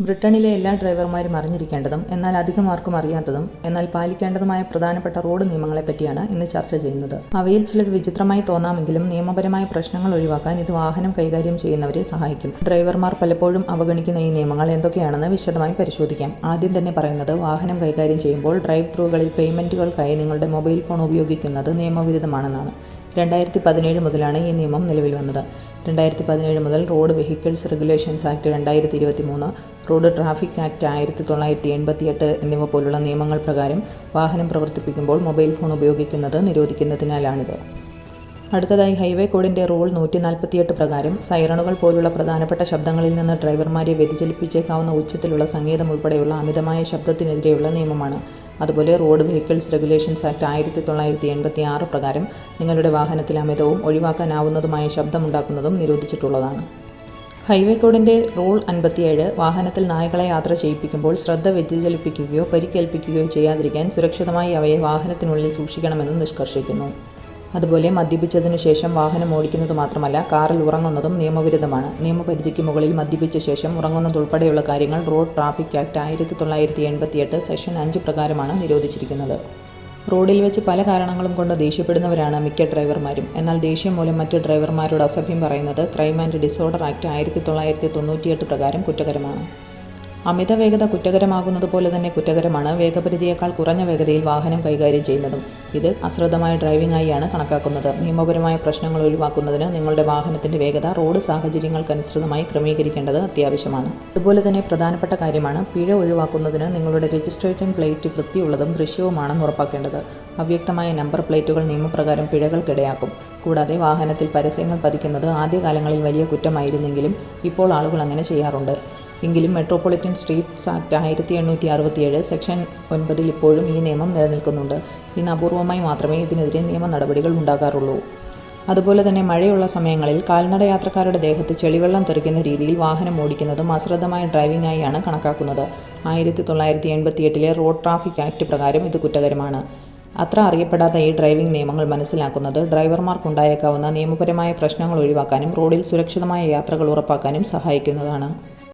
ബ്രിട്ടനിലെ എല്ലാ ഡ്രൈവർമാരും അറിഞ്ഞിരിക്കേണ്ടതും എന്നാൽ അധികം ആർക്കും അറിയാത്തതും എന്നാൽ പാലിക്കേണ്ടതുമായ പ്രധാനപ്പെട്ട റോഡ് നിയമങ്ങളെപ്പറ്റിയാണ് ഇന്ന് ചർച്ച ചെയ്യുന്നത്. അവയിൽ ചിലത് വിചിത്രമായി തോന്നാമെങ്കിലും നിയമപരമായ പ്രശ്നങ്ങൾ ഒഴിവാക്കാൻ ഇത് വാഹനം കൈകാര്യം ചെയ്യുന്നവരെ സഹായിക്കും. ഡ്രൈവർമാർ പലപ്പോഴും അവഗണിക്കുന്ന ഈ നിയമങ്ങൾ എന്തൊക്കെയാണെന്ന് വിശദമായി പരിശോധിക്കാം. ആദ്യം തന്നെ പറയുന്നത് വാഹനം കൈകാര്യം ചെയ്യുമ്പോൾ ഡ്രൈവ് ത്രൂകളിൽ പേയ്മെന്റുകൾക്കായി നിങ്ങളുടെ മൊബൈൽ ഫോൺ ഉപയോഗിക്കുന്നത് നിയമവിരുദ്ധമാണെന്നാണ്. രണ്ടായിരത്തി പതിനേഴ് മുതലാണ് ഈ നിയമം നിലവിൽ വന്നത്. രണ്ടായിരത്തി പതിനേഴ് മുതൽ റോഡ് വെഹിക്കിൾസ് റെഗുലേഷൻസ് ആക്ട് രണ്ടായിരത്തി ഇരുപത്തി മൂന്ന് റോഡ് ട്രാഫിക് ആക്ട് ആയിരത്തി തൊള്ളായിരത്തി എൺപത്തിയെട്ട് എന്നിവ പോലുള്ള നിയമങ്ങൾ പ്രകാരം വാഹനം പ്രവർത്തിപ്പിക്കുമ്പോൾ മൊബൈൽ ഫോൺ ഉപയോഗിക്കുന്നത് നിരോധിക്കുന്നതിനാലാണിത്. അടുത്തതായി ഹൈവേ കോഡിന്റെ റൂൾ നൂറ്റി നാൽപ്പത്തിയെട്ട് പ്രകാരം സൈറണുകൾ പോലുള്ള പ്രധാനപ്പെട്ട ശബ്ദങ്ങളിൽ നിന്ന് ഡ്രൈവർമാരെ വ്യതിചലിപ്പിച്ചേക്കാവുന്ന ഉച്ചത്തിലുള്ള സംഗീതം ഉൾപ്പെടെയുള്ള അമിതമായ ശബ്ദത്തിനെതിരെയുള്ള നിയമമാണ് അതുപോലെ റോഡ് വെഹിക്കിൾസ് റെഗുലേഷൻസ് ആക്ട് ആയിരത്തി തൊള്ളായിരത്തി എൺപത്തി ആറ് പ്രകാരം നിങ്ങളുടെ വാഹനത്തിൽ അമിതവും ഒഴിവാക്കാനാവുന്നതുമായ ശബ്ദമുണ്ടാക്കുന്നതും നിരോധിച്ചിട്ടുള്ളതാണ്. ഹൈവേ കോഡിന്റെ റൂൾ അൻപത്തിയേഴ് വാഹനത്തിൽ നായകളെ യാത്ര ചെയ്യിപ്പിക്കുമ്പോൾ ശ്രദ്ധ വ്യതിചലിപ്പിക്കുകയോ പരിക്കേൽപ്പിക്കുകയോ ചെയ്യാതിരിക്കാൻ സുരക്ഷിതമായി അവയെ വാഹനത്തിനുള്ളിൽ സൂക്ഷിക്കണമെന്ന് നിഷ്കർഷിക്കുന്നു. അതുപോലെ മദ്യപിച്ചതിനു ശേഷം വാഹനം ഓടിക്കുന്നത് മാത്രമല്ല കാറിൽ ഉറങ്ങുന്നതും നിയമവിരുദ്ധമാണ്. നിയമപരിധിക്ക് മുകളിൽ മദ്യപിച്ച ശേഷം ഉറങ്ങുന്നതുൾപ്പെടെയുള്ള കാര്യങ്ങൾ റോഡ് ട്രാഫിക് ആക്ട് ആയിരത്തി തൊള്ളായിരത്തി എൺപത്തിയെട്ട് സെഷൻ അഞ്ച് പ്രകാരമാണ് നിരോധിച്ചിരിക്കുന്നത്. റോഡിൽ വെച്ച് പല കാരണങ്ങളും കൊണ്ട് ദേഷ്യപ്പെടുന്നവരാണ് മിക്ക ഡ്രൈവർമാരും. എന്നാൽ ദേഷ്യം മൂലം മറ്റ് ഡ്രൈവർമാരോട് അസഭ്യം പറയുന്നത് ക്രൈം ആൻഡ് ഡിസോർഡർ ആക്ട് ആയിരത്തി തൊള്ളായിരത്തി തൊണ്ണൂറ്റിയെട്ട് പ്രകാരം കുറ്റകരമാണ്. അമിത വേഗത കുറ്റകരമാകുന്നത് പോലെ തന്നെ കുറ്റകരമാണ് വേഗപരിധിയേക്കാൾ കുറഞ്ഞ വേഗതയിൽ വാഹനം കൈകാര്യം ചെയ്യുന്നതും. ഇത് അശ്രദ്ധമായ ഡ്രൈവിംഗ് ആയിയാണ് കണക്കാക്കുന്നത്. നിയമപരമായ പ്രശ്നങ്ങൾ ഒഴിവാക്കുന്നതിന് നിങ്ങളുടെ വാഹനത്തിന്റെ വേഗത റോഡ് സാഹചര്യങ്ങൾക്കനുസൃതമായി ക്രമീകരിക്കേണ്ടത് അത്യാവശ്യമാണ്. അതുപോലെ തന്നെ പ്രധാനപ്പെട്ട കാര്യമാണ് പിഴ ഒഴിവാക്കുന്നതിന് നിങ്ങളുടെ രജിസ്ട്രേഷൻ പ്ലേറ്റ് വൃത്തിയുള്ളതും ദൃശ്യവുമാണെന്ന് ഉറപ്പാക്കേണ്ടത്. അവ്യക്തമായ നമ്പർ പ്ലേറ്റുകൾ നിയമപ്രകാരം പിഴകൾക്കിടയാക്കും. കൂടാതെ വാഹനത്തിൽ പരസ്യങ്ങൾ പതിക്കുന്നത് ആദ്യകാലങ്ങളിൽ വലിയ കുറ്റമായിരുന്നെങ്കിലും ഇപ്പോൾ ആളുകൾ അങ്ങനെ ചെയ്യാറുണ്ട്. എങ്കിലും മെട്രോപൊളിറ്റൻ സ്ട്രീറ്റ്സ് ആക്ട് ആയിരത്തി എണ്ണൂറ്റി അറുപത്തിയേഴ് സെക്ഷൻ ഒൻപതിൽ ഇപ്പോഴും ഈ നിയമം നിലനിൽക്കുന്നുണ്ട്. ഇന്ന് അപൂർവമായി മാത്രമേ ഇതിനെതിരെ നിയമ നടപടികൾ ഉണ്ടാകാറുള്ളൂ. അതുപോലെ തന്നെ മഴയുള്ള സമയങ്ങളിൽ കാൽനട യാത്രക്കാരുടെ ദേഹത്ത് ചെളിവെള്ളം തെറിക്കുന്ന രീതിയിൽ വാഹനം ഓടിക്കുന്നതും അശ്രദ്ധമായ ഡ്രൈവിംഗ് ആയാണ് കണക്കാക്കുന്നത്. ആയിരത്തി തൊള്ളായിരത്തി എൺപത്തിയെട്ടിലെ റോഡ് ട്രാഫിക് ആക്ട് പ്രകാരം ഇത് കുറ്റകരമാണ്. അത്ര അറിയപ്പെടാത്ത ഈ ഡ്രൈവിംഗ് നിയമങ്ങൾ മനസ്സിലാക്കുന്നത് ഡ്രൈവർമാർക്കുണ്ടായേക്കാവുന്ന നിയമപരമായ പ്രശ്നങ്ങൾ ഒഴിവാക്കാനും റോഡിൽ സുരക്ഷിതമായ യാത്രകൾ ഉറപ്പാക്കാനും സഹായിക്കുന്നതാണ്.